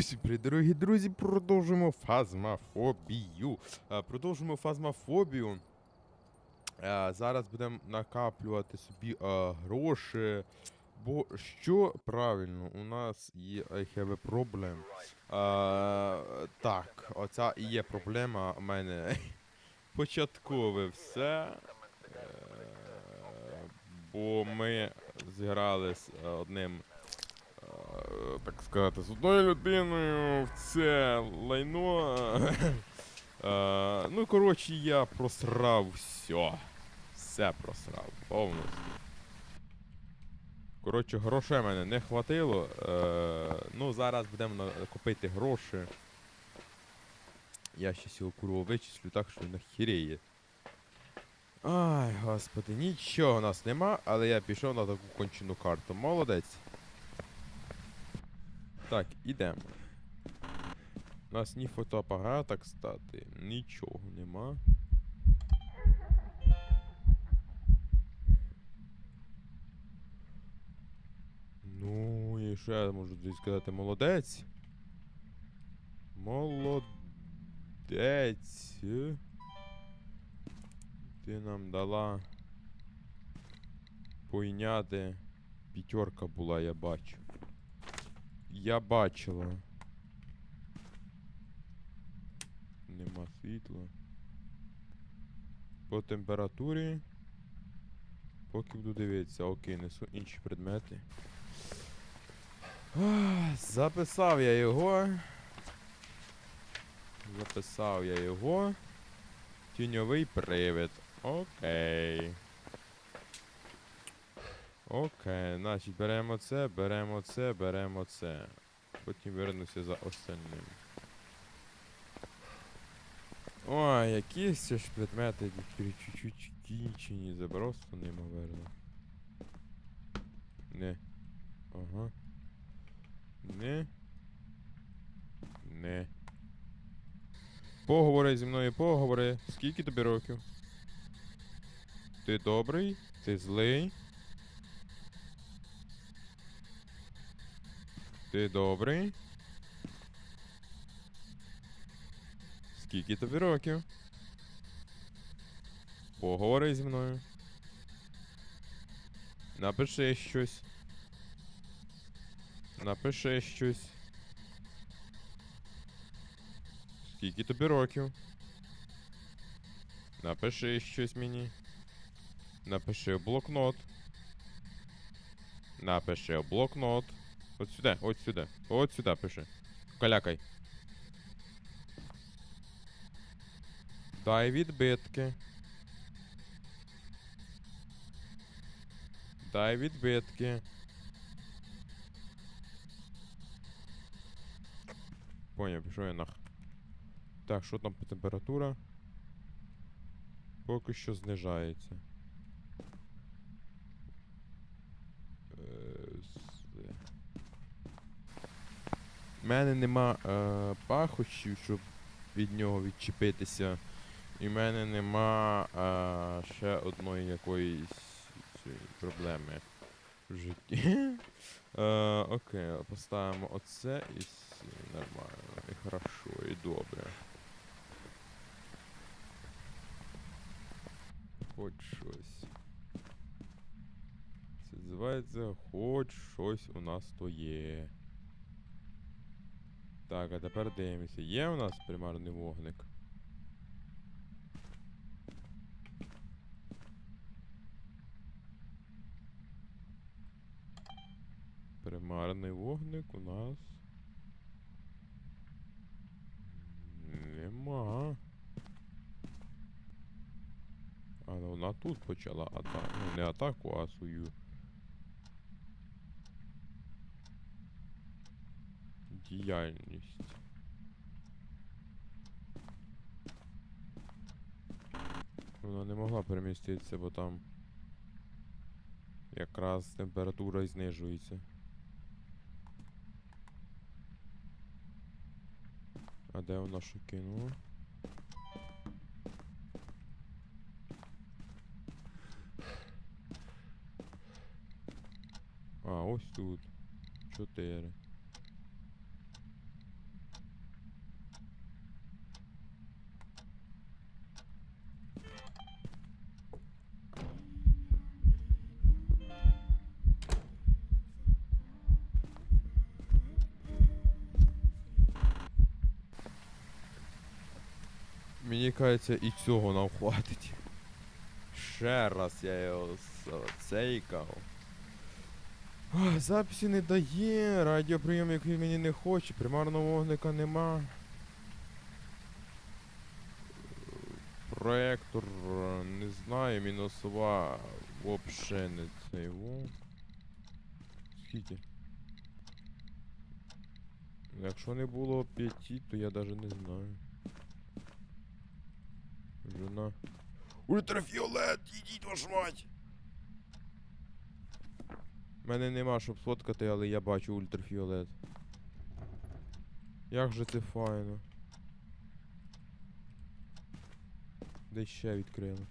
Всім привіт, дорогі друзі, продовжуємо фазмафобію. Е, Продовжуємо фазмафобію. Е, Зараз будемо накаплювати собі е, гроші. Бо що правильно, у нас є I have a problem. Е, так, оця і є проблема у мене. Початкове все. Бо ми зіграли з одним так сказати, з одною людиною в це лайно. Е, ну, коротше, я просрав все. Все просрав, повністю. Коротше, грошей мене не хватило. Е, ну, зараз будемо купити гроші. Я ще цього курва вичислю так, що нахіреє. Ай, господи, нічого у нас нема, але я пішов на таку кончену карту. Молодець. Так, ідемо. У нас ні фотоапарата, кстати, нічого нема. Ну, і що я можу тобі сказати? Молодець. Молодець. Ти нам дала пойняти. П'ятерка була, я бачу. Я бачила. Нема світла. По температурі. Поки буду дивитися, окей, несу інші предмети. Записав я його. Записав я його. Тіньовий привид. Окей. Окей, значить беремо це, беремо це, беремо це. Потім вернуся за остальним. Ой, якісь ж предмети чуть-чуть кінчені, просто неймовірно. Не. Ага. Не. Не. Поговори зі мною, поговори. Скільки тобі років? Ти добрий? Ти злий? Ти добрий? Скільки тобі років? Поговори зі мною. Напиши щось. Напиши щось. Скільки тобі років? Напиши щось мені. Напиши в блокнот. Напиши в блокнот. От сюди, от сюди. От сюди пиши. Калякай. Дай відбитки. Дай відбитки. Поняв, пішов я нах. Так, що там по температура? Поки що знижається. Е, с- У мене нема е, пахощів, щоб від нього відчепитися. І в мене нема е, ще одної якоїсь проблеми в житті. Е, окей, поставимо оце і нормально, і хорошо, і добре. Хоч щось. Це називається хоч щось у нас то є. Так, а тепер дивимося. Є у нас примарний вогник? Примарний вогник у нас. Нема. Але вона тут почала атаку. Ну, не атаку, а свою. Діяльність. Вона не могла переміститися, бо там якраз температура і знижується. А де вона що кинула? А, ось тут. Чотири. Мені кажеться, і цього нам хватить. Ще раз я його цейкав. Записі не дає, радіоприйом, який мені не хоче, примарного вогника нема. Проектор, не знаю, мінусова вообще не цей во. Скільки? Якщо не було п'яті, то я даже не знаю. Жена. Ультрафіолет, ідіть вашу мать! Мене нема, щоб сфоткати, але я бачу ультрафіолет. Як же це файно. Десь ще відкрили.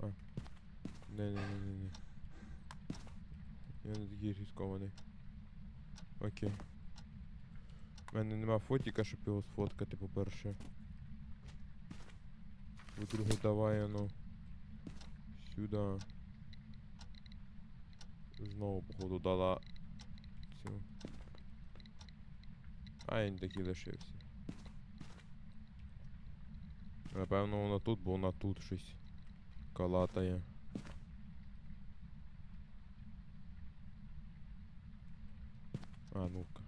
А. Не-не-не-не-не. Я не такий ризикований. Окей. У мене нема фотіка, щоб його сфоткати, по-перше. По-друге, давай ну. Сюди. Знову, походу, дала цю. А він такий лишився. Напевно, вона тут, бо вона тут щось калатає. А, ну-ка.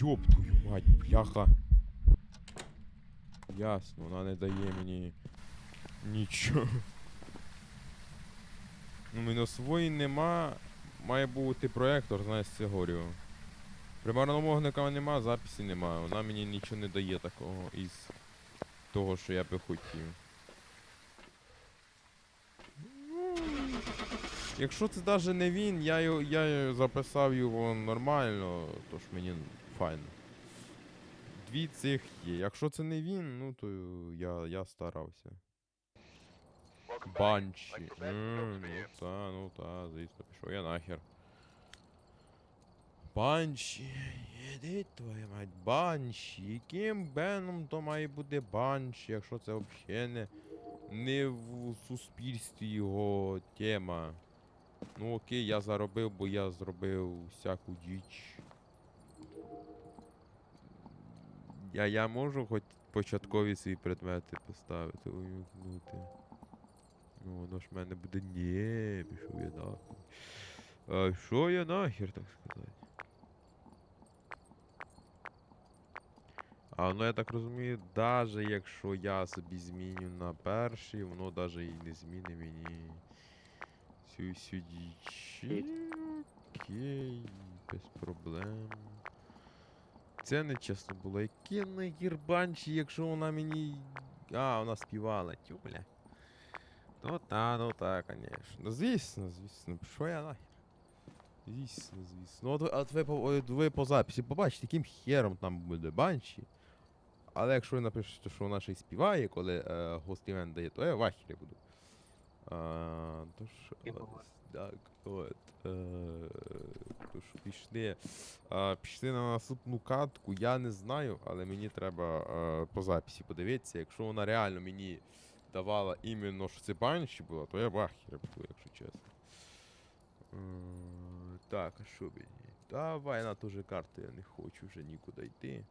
Ёб твою мать, бляха. Ясно, вона не дає мені нічого. Ну, мінусової нема. Має бути проектор, знаєш, це горю. Примарного вогника нема, записі нема. Вона мені нічого не дає такого із того, що я би хотів. Якщо це навіть не він, я, я записав його нормально, тож мені файно. Дві цих є. Якщо це не він, ну то я, я старався. Банші. М, Ну та, ну та, звісно, пішов я нахер. Банші. Іди твою мать, банші. Яким беном то має бути банші, якщо це взагалі не, не в суспільстві його тема. Ну окей, я заробив, бо я зробив всяку діч. Я, я можу хоч початкові свої предмети поставити, увімкнути. Ну, воно ж в мене буде. Ні, пішов я нахуй. А що я нахер, так сказати? А ну я так розумію, даже якщо я собі зміню на перший, воно даже і не зміни мені цю сюди. Окей, без проблем. Це не чесно було. Яке нахер банші, якщо вона мені. А, вона співала, тю, бля. Ну та, ну та, конечно. Ну звісно, звісно, що я нахер. Звісно, звісно. Ну от, ви- от ви, по- записі побачите, яким хером там буде банші. Але якщо ви напишете, що вона ще й співає, коли е, гост дає, то я в ахері буду. А, тож, ось, так, от. Е, тож пішли. Пішли на наступну катку, я не знаю, але мені треба е, по записі подивитися. Якщо вона реально мені давала іменно, що це банші була, то я в буду, якщо чесно. М, Так, а що мені? Давай на ту же карту, я не хочу вже нікуди йти.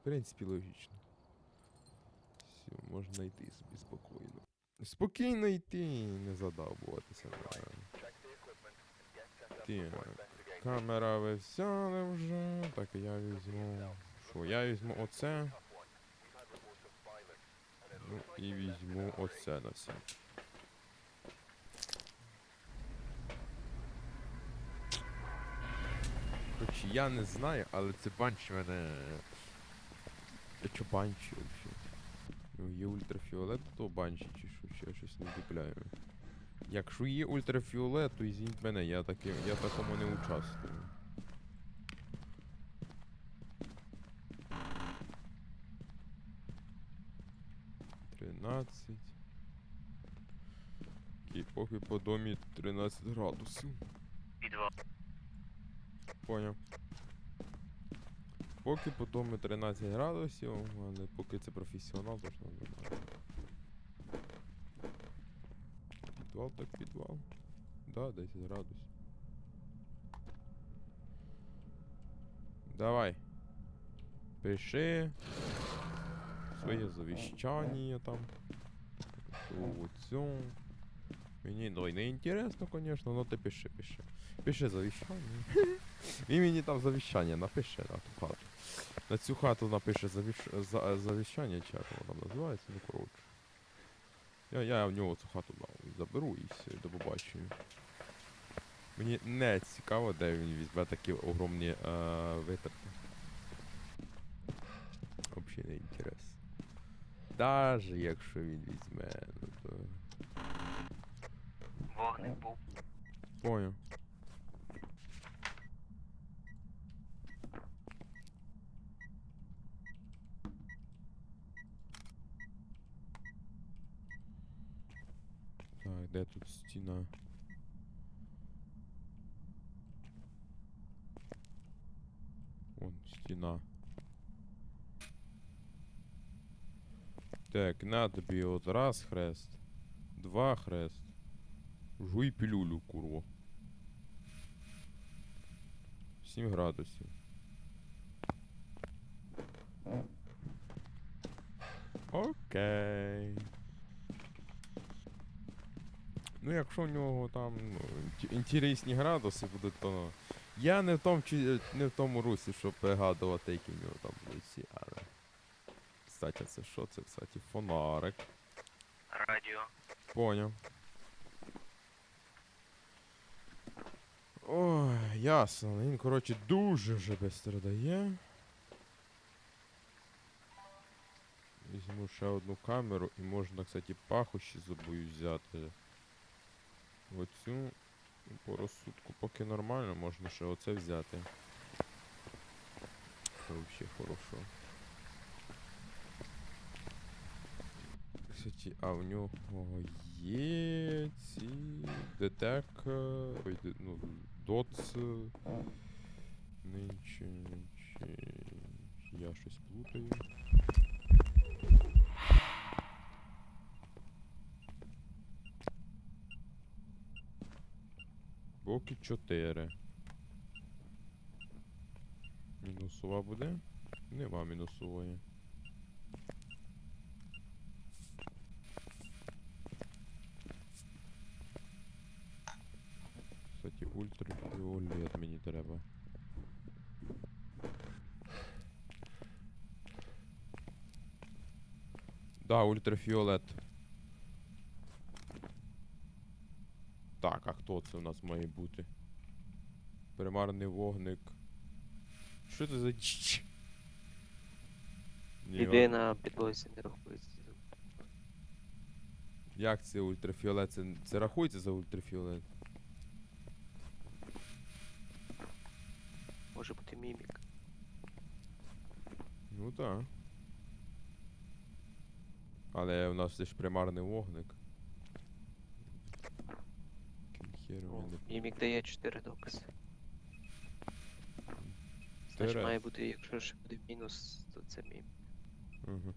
В принципі, логічно. Все, можна йти собі спокійно. Спокійно йти, не задовбуватися. Так, камера висяне вже. Так, я візьму. Що, я візьму оце. Ну і візьму оце на все. Короче, я не знаю, але це банші мене. Та чо банші взагалі? Ну, є ультрафіолет, то банші чи що, ще щось не дупляю. Якщо є ультрафіолет, то извиніть мене, я, таки, я такому не участвую. Тринадцять. Окей, поки по домі 13 градусів. Підвал. Поняв. Поки по домі 13 градусів, але поки це професіонал, то нам нормально. Підвал так підвал. да, 10 градусів. Давай. Пиши. Своє завіщання там. Ту цю. Мені, ну, не інтересно, конечно, но ти пиши, пиши. Пиши завіщання. І мені там завіщання напиши на ту хату. На цю хату напише завіш... за... завіщання, чи як воно там називається, ну коротше. Я, я в нього цю хату ну, заберу і все, до побачення. Мені не цікаво, де він візьме такі огромні е, витрати. Взагалі не інтерес. Даже якщо він візьме, ну то. Вогник був. Понял. Так, де тут стіна? Вон стіна. Так, на тобі от раз хрест, два хрест. Жуй пілюлю, курво. 7 градусів. Окей. Ну, якщо в нього там ну, інтересні градуси будуть, то. Я не в тому, чи- не в тому русі, щоб пригадувати, які в нього там будуть ці, але. Кстати, це що? Це, кстати, фонарик. Радіо. Поняв. Ой, ясно. Він, коротше, дуже вже быстро дає. Візьму ще одну камеру і можна, кстати, пахощі забою взяти. Оцю по розсудку поки нормально, можна ще оце взяти. Це взагалі хорошо. Кстати, а у нього є ці детек. е, Ой, ну, доц. е, Нинче, чи, я щось плутаю. Боки 4. Мінусова буде? Нема мінусової. Кстати, ультрафіолет мені треба. Да, ультрафіолет. Так, а хто це у нас має бути? Примарний вогник. Що це за діч? Іди на підлозі не рахується. Як це ультрафіолет? Це, це рахується за ультрафіолет? Може бути мімік. Ну так. Але у нас це примарний вогник. О, Мімік дає 4 докази. Значить має бути, якщо ще буде мінус, то це мімік. Угу.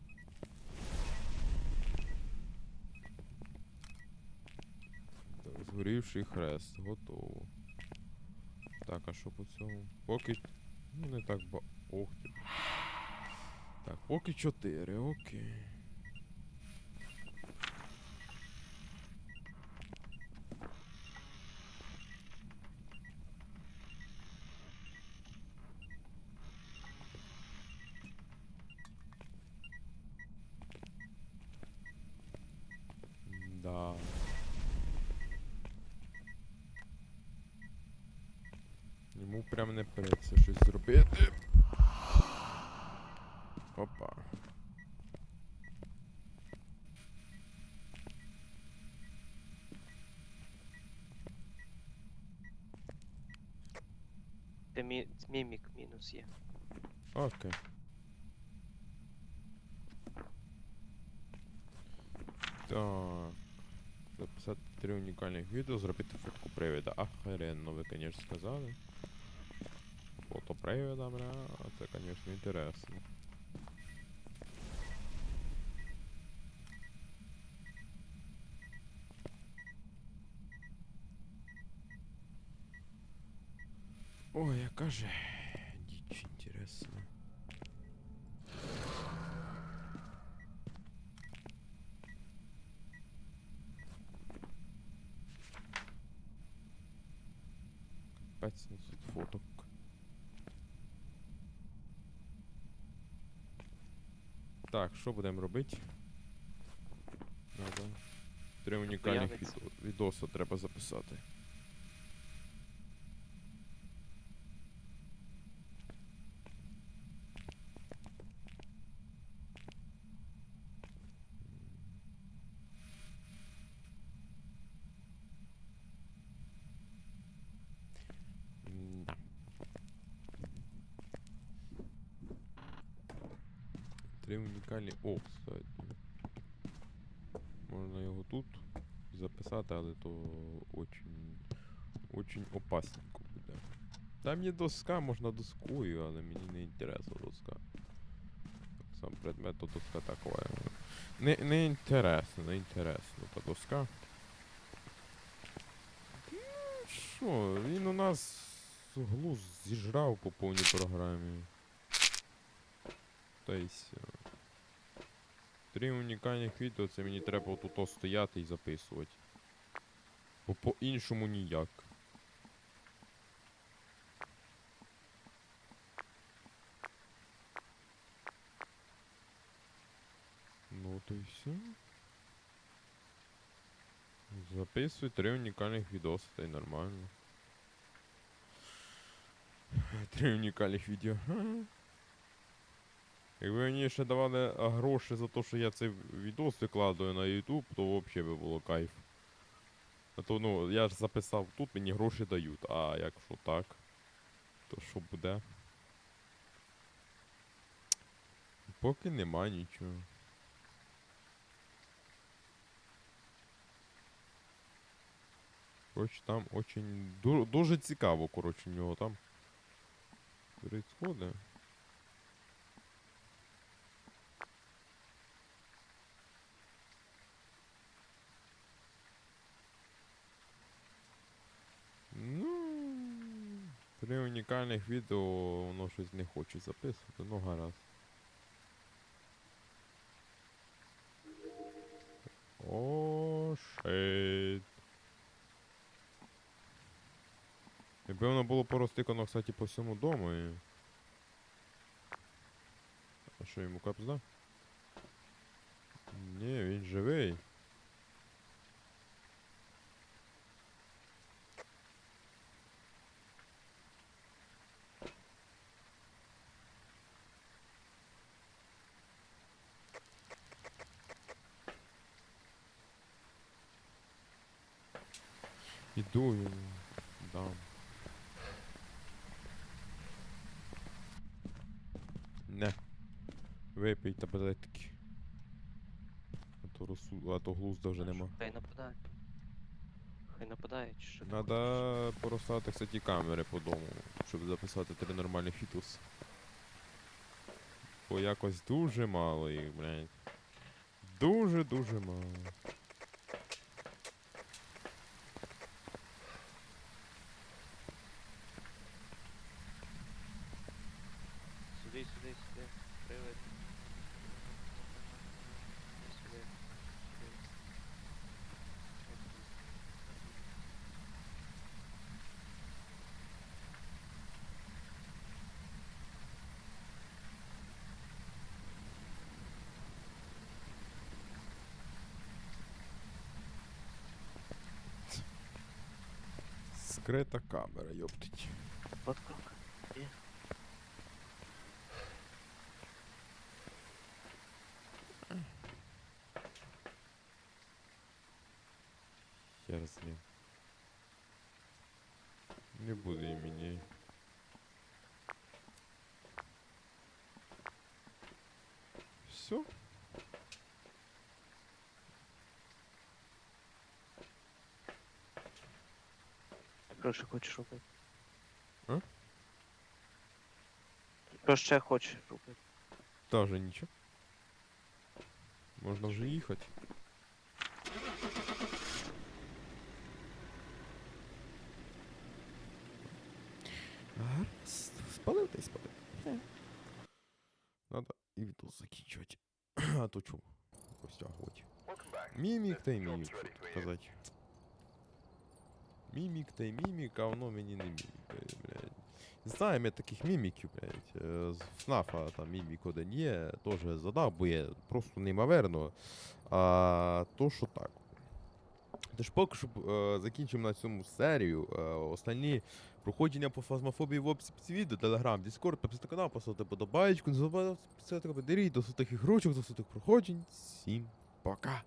Згорівший хрест, готово. Так, а що по цьому? Поки. Ну не так ба. Ох ти. Так, поки 4, окей. Да. Йому прям не придеться щось зробити. Опа. Це мі... мімік мінус є. Окей. Так. Записати три унікальних відео, зробити фотку привіда. Охеренно, ви, конечно, сказали. Фрею добра, а це, звісно, інтересно. Ой, яка же... Так, що будемо робити? Треба. Три унікальних відоси треба записати. Да. Три унікальні. О, кстати. Можна його тут записати, але то очень, очень опасненько буде. Там є доска, можна доскою, але мені не інтересна доска. Сам предмет то доска такова. Не, не інтересно, не інтересно та доска. Ну, Що, він у нас глуз зіжрав по повній програмі. Та й сьо. Три унікальних відео, це мені треба тут стояти і записувати. Бо по-іншому ніяк. Ну то й все. Записуй три унікальних відоси, та й нормально. Три унікальних відео. Якби мені ще давали а, гроші за те, що я цей відос викладаю на YouTube, то взагалі би було кайф. А то ну, я ж записав тут, мені гроші дають, а якщо так, то що буде? Поки нема нічого. Коротше, там очень дуже цікаво, коротше, в нього там. Происходит. Ну, три унікальних відео воно щось не хоче записувати, ну гаразд. О, шит. Якби воно було порозтикано, кстати, по всьому дому і... А що йому капзда? Ні, він живий. Іду йому дам. Не. Випий таблетки. А то розсу... а то глузда вже нема. Хай нападає. Хай нападає, чи що? Надо поростати, кстати, камери по дому, щоб записати три нормальних фітус. Бо якось дуже мало їх, блядь. Дуже-дуже мало. Сюди, сюди, сюди. Привид. Сюди. Сюди. Скрита камера, ёптить. От крок. Є. Хер з ним. Не буде і мені. Все? Що ще хочеш робити? А? Що ще хочеш робити? Тоже нічого. Можна вже їхати. і спати. Надо і відео закінчувати. А то чому? Розтягувати. Мімік та й мімік. Мімік та й мімік, а воно мені не мімік, блядь. Знаємо я таких міміків, блядь. Е, З ФНАФа там мімік один є, теж задав, бо є просто неймовірно. А то, що так. Тож поки що е, закінчимо на цьому серію. Е, останні проходження по фазмофобії в описі відео, Телеграм, Діскорд, підписати канал, поставити подобаєчку, не забувайте підписати до таких ігрочок, до таких проходжень. Всім пока!